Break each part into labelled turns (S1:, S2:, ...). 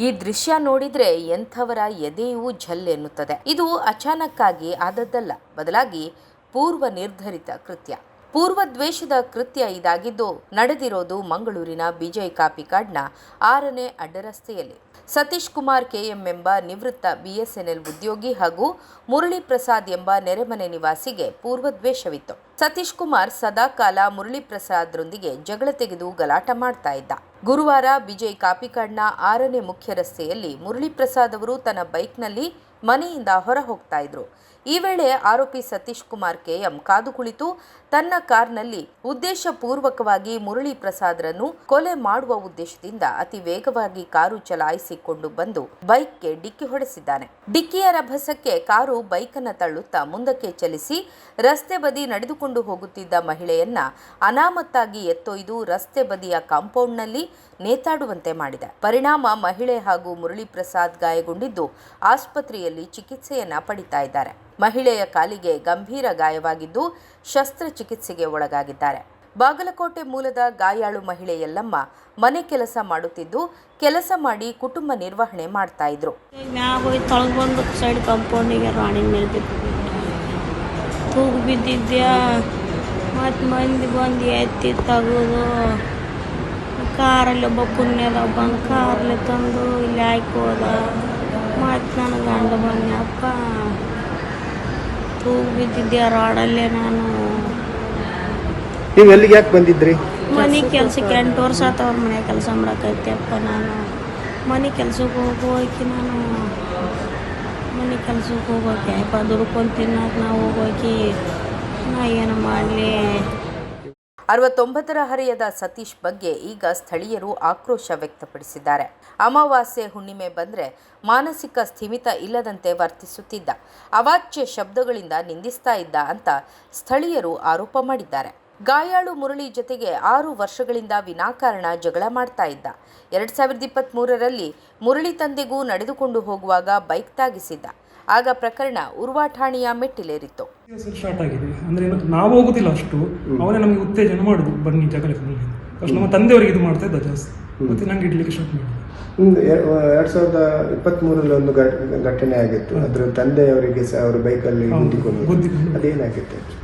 S1: ಈ ದೃಶ್ಯ ನೋಡಿದ್ರೆ ಎಂಥವರ ಎದೆಯು ಝಲ್ ಎನ್ನುತ್ತದೆ. ಇದು ಅಚಾನಕ್ಕಾಗಿ ಆದದ್ದಲ್ಲ. ಬದಲಾಗಿ ಪೂರ್ವ ನಿರ್ಧರಿತ ಕೃತ್ಯ. ಪೂರ್ವ ದ್ವೇಷದ ಕೃತ್ಯ ಇದಾಗಿದ್ದು, ನಡೆದಿರೋದು ಮಂಗಳೂರಿನ ಬಿಜಯ್ ಕಾಪಿಕಾಡ್ನ ಆರನೇ ಅಡ್ಡರಸ್ತೆಯಲ್ಲಿ. ಸತೀಶ್ ಕುಮಾರ್ ಕೆಎಂ ಎಂಬ ನಿವೃತ್ತ ಬಿಎಸ್ಎನ್ಎಲ್ ಉದ್ಯೋಗಿ ಹಾಗೂ ಮುರಳಿ ಪ್ರಸಾದ್ ಎಂಬ ನೆರೆಮನೆ ನಿವಾಸಿಗೆ ಪೂರ್ವ ದ್ವೇಷವಿತ್ತು. ಸತೀಶ್ ಕುಮಾರ್ ಸದಾಕಾಲ ಮುರಳಿ ಪ್ರಸಾದ್ರೊಂದಿಗೆ ಜಗಳ ತೆಗೆದು ಗಲಾಟ ಮಾಡ್ತಾ ಇದ್ದ. ಗುರುವಾರ ಬಿಜಯ್ ಕಾಪಿಕಾಡ್ನ ಆರನೇ ಮುಖ್ಯ ರಸ್ತೆಯಲ್ಲಿ ಮುರಳಿ ಪ್ರಸಾದ್ ಅವರು ತನ್ನ ಬೈಕ್ನಲ್ಲಿ ಮನೆಯಿಂದ ಹೊರ ಹೋಗ್ತಾ ಇದ್ರು. ಈ ವೇಳೆ ಆರೋಪಿ ಸತೀಶ್ ಕುಮಾರ್ ಕೆಎಂ ಕಾದು ಕುಳಿತು ತನ್ನ ಕಾರ್ನಲ್ಲಿ ಉದ್ದೇಶಪೂರ್ವಕವಾಗಿ ಮುರಳಿ ಪ್ರಸಾದ್ರನ್ನು ಕೊಲೆ ಮಾಡುವ ಉದ್ದೇಶದಿಂದ ಅತಿ ವೇಗವಾಗಿ ಕಾರು ಚಲಾಯಿಸಿಕೊಂಡು ಬಂದು ಬೈಕ್ಗೆ ಡಿಕ್ಕಿ ಹೊಡೆಸಿದ್ದಾನೆ. ಡಿಕ್ಕಿಯ ರಭಸಕ್ಕೆ ಕಾರು ಬೈಕನ್ನು ತಳ್ಳುತ್ತಾ ಮುಂದಕ್ಕೆ ಚಲಿಸಿ ರಸ್ತೆ ಬದಿ ನಡೆದುಕೊಂಡು ಹೋಗುತ್ತಿದ್ದ ಮಹಿಳೆಯನ್ನ ಅನಾಮತ್ತಾಗಿ ಎತ್ತೊಯ್ದು ರಸ್ತೆ ಬದಿಯ ಕಾಂಪೌಂಡ್ನಲ್ಲಿ ನೇತಾಡುವಂತೆ ಮಾಡಿದೆ. ಪರಿಣಾಮ ಮಹಿಳೆ ಹಾಗೂ ಮುರಳಿ ಪ್ರಸಾದ್ ಗಾಯಗೊಂಡಿದ್ದು ಆಸ್ಪತ್ರೆಯಲ್ಲಿ ಚಿಕಿತ್ಸೆಯನ್ನ ಪಡಿತಾ ಇದ್ದಾರೆ. ಮಹಿಳೆಯ ಕಾಲಿಗೆ ಗಂಭೀರ ಗಾಯವಾಗಿದ್ದು ಶಸ್ತ್ರಚಿಕಿತ್ಸೆಗೆ ಒಳಗಾಗಿದ್ದಾರೆ. ಬಾಗಲಕೋಟೆ ಮೂಲದ ಗಾಯಾಳು ಮಹಿಳೆ ಯಲ್ಲಮ್ಮ ಮನೆ ಕೆಲಸ ಮಾಡುತ್ತಿದ್ದು ಕೆಲಸ ಮಾಡಿ ಕುಟುಂಬ ನಿರ್ವಹಣೆ ಮಾಡ್ತಾ ಇದ್ರು.
S2: ಸೈಡ್ ಕಂಪೌಂಡಿಗೆ ರಾಣಿ ತೂಗು ಬಿದ್ದಿದ್ಯಾ? ಮತ್ತು ಮಂದಿ ಬಂದು ಎತ್ತಿ ತಗೋದು ಕಾರಲ್ಲಿ ಒಬ್ಬ ಪುಣ್ಯದ ಒಬ್ಬ ಕಾರಲ್ಲಿ ತಂದು ಇಲ್ಲಿ ಹಾಕಿ ಹೋದ. ಮತ್ತು ನನ್ನ ಗಂಡ ಬಂದಪ್ಪ ತೂಗು ಬಿದ್ದಿದ್ದೆ ರಾಡಲ್ಲೇ ನಾನು.
S3: ನೀವು ಎಲ್ಲಿಗೆ ಯಾಕೆ ಬಂದಿದ್ರಿ?
S2: ಮನೆ ಕೆಲ್ಸಕ್ಕೆ ಎಂಟು ವರ್ಷ ಆತವ್ರ ಮನೆ ಕೆಲಸ ಮಾಡಕೈತೆಪ್ಪ ನಾನು. ಮನೆ ಕೆಲ್ಸಕ್ಕೆ ಹೋಗೋಕೆ ನಾನು. ಮನೆ ಕೆಲ್ಸಕ್ಕೆ ಹೋಗೋಕೆ ಅಪ್ಪ ದುಡ್ಕೊಂಡು ತಿನ್ನೋಕೆ ನಾವು ಹೋಗೋಕೆ ನಾ ಏನು ಮಾಡಲಿ?
S1: ಅರವತ್ತೊಂಬತ್ತರ ಹರೆಯದ ಸತೀಶ್ ಬಗ್ಗೆ ಈಗ ಸ್ಥಳೀಯರು ಆಕ್ರೋಶ ವ್ಯಕ್ತಪಡಿಸಿದ್ದಾರೆ. ಅಮಾವಾಸ್ಯೆ ಹುಣ್ಣಿಮೆ ಬಂದರೆ ಮಾನಸಿಕ ಸ್ಥಿಮಿತ ಇಲ್ಲದಂತೆ ವರ್ತಿಸುತ್ತಿದ್ದ, ಅವಾಚ್ಯ ಶಬ್ದಗಳಿಂದ ನಿಂದಿಸ್ತಾ ಇದ್ದ ಅಂತ ಸ್ಥಳೀಯರು ಆರೋಪ ಮಾಡಿದ್ದಾರೆ. ಗಾಯಾಳು ಮುರಳಿ ಜೊತೆಗೆ ಆರು ವರ್ಷಗಳಿಂದ ವಿನಾಕಾರಣ ಜಗಳ ಮಾಡ್ತಾ ಇದ್ದ. ಎರಡ್ ಸಾವಿರದ ಇಪ್ಪತ್ತ್ ಮೂರರಲ್ಲಿ ಮುರಳಿ ತಂದೆಗೂ ನಡೆದುಕೊಂಡು ಹೋಗುವಾಗ ಬೈಕ್ ತಾಗಿಸಿದ್ದ. ಆಗ ಪ್ರಕರಣ ಉರ್ವಾ ಠಾಣೆಯ ಮೆಟ್ಟಿಲೇರಿತ್ತು
S4: ಸ್ಟಾರ್ಟ್ ಆಗಿದೆ. ಅಂದ್ರೆ ನಾವು ಹೋಗುದಿಲ್ಲ ಅಷ್ಟು. ಅವನೇ ನಮಗೆ ಉತ್ತೇಜನ ಮಾಡುದು ಬನ್ನಿ ಜಗಳ ನಮ್ಮ ತಂದೆಯವರಿಗೆ ಇದು ಮಾಡ್ತಾ ಇದ್ದ ಜಾಸ್ತಿ. ಮತ್ತೆ ನಂಗೆ ಇಡ್ಲಿಕ್ಕೆ ಸ್ಟಾರ್ಟ್ ಮಾಡಿದೆ
S3: ಒಂದು ಎ- ಎರಡ್ ಸಾವಿರದ ಇಪ್ಪತ್ತ್ ಮೂರಲ್ಲಿ ಒಂದು ಘಟನೆ ಆಗಿತ್ತು. ಅದ್ರ ತಂದೆಯವರಿಗೆ ಸಹ ಅವರು ಬೈಕಲ್ಲಿ ಗುದ್ದಿಕೊಂಡು. ಅದೇನಾಗಿತ್ತು?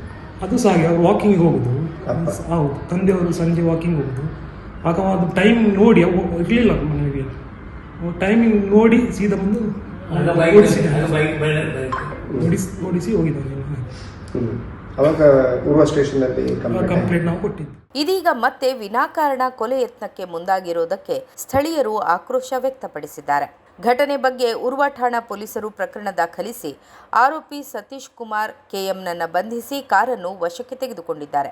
S4: ಅದು ಸಹ ಹಾಗೆ ಅವ್ರು ವಾಕಿಂಗ್ ಹೋಗುದು.
S3: ಅಪ್ಪ.
S4: ಹೌದು. ತಂದೆಯವರು ಸಂಜೆ ವಾಕಿಂಗ್ ಹೋಗುದು. ಆಗ ಅದು ಟೈಮ್ ನೋಡಿ ಇರಲಿಲ್ಲ ಇರ್ಲಿಲ್ಲ ಮನೆಗೆ ಟೈಮಿಂಗ್ ನೋಡಿ ಸೀದಾ ಬಂದು ಓಡಿಸಿ. ಹೋಗಿದ್ದಾರೆ.
S3: ಅವಾಗ ಕಂಪ್ಲೇಂಟ್
S4: ನಾವು ಕೊಟ್ಟಿದ್ದು
S1: ಇದೀಗ ಮತ್ತೆ ವಿನಾಕಾರಣ ಕೊಲೆ ಯತ್ನಕ್ಕೆ ಮುಂದಾಗಿರೋದಕ್ಕೆ ಸ್ಥಳೀಯರು ಆಕ್ರೋಶ ವ್ಯಕ್ತಪಡಿಸಿದ್ದಾರೆ. ಘಟನೆ ಬಗ್ಗೆ ಉರ್ವ ಠಾಣಾ ಪೊಲೀಸರು ಪ್ರಕರಣ ದಾಖಲಿಸಿ ಆರೋಪಿ ಸತೀಶ್ ಕುಮಾರ್ ಕೆಎಂನನ್ನ ಬಂಧಿಸಿ ಕಾರನ್ನು ವಶಕ್ಕೆ ತೆಗೆದುಕೊಂಡಿದ್ದಾರೆ.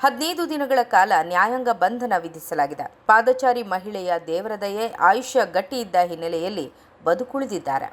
S1: ಹದಿನೈದು ದಿನಗಳ ಕಾಲ ನ್ಯಾಯಾಂಗ ಬಂಧನ ವಿಧಿಸಲಾಗಿದೆ. ಪಾದಚಾರಿ ಮಹಿಳೆಯ ದೇವರ ದಯೆ ಆಯುಷ್ಯ ಗಟ್ಟಿಯಿದ್ದ ಇದ್ದ ಹಿನ್ನೆಲೆಯಲ್ಲಿ ಬದುಕುಳಿದಿದ್ದಾರೆ.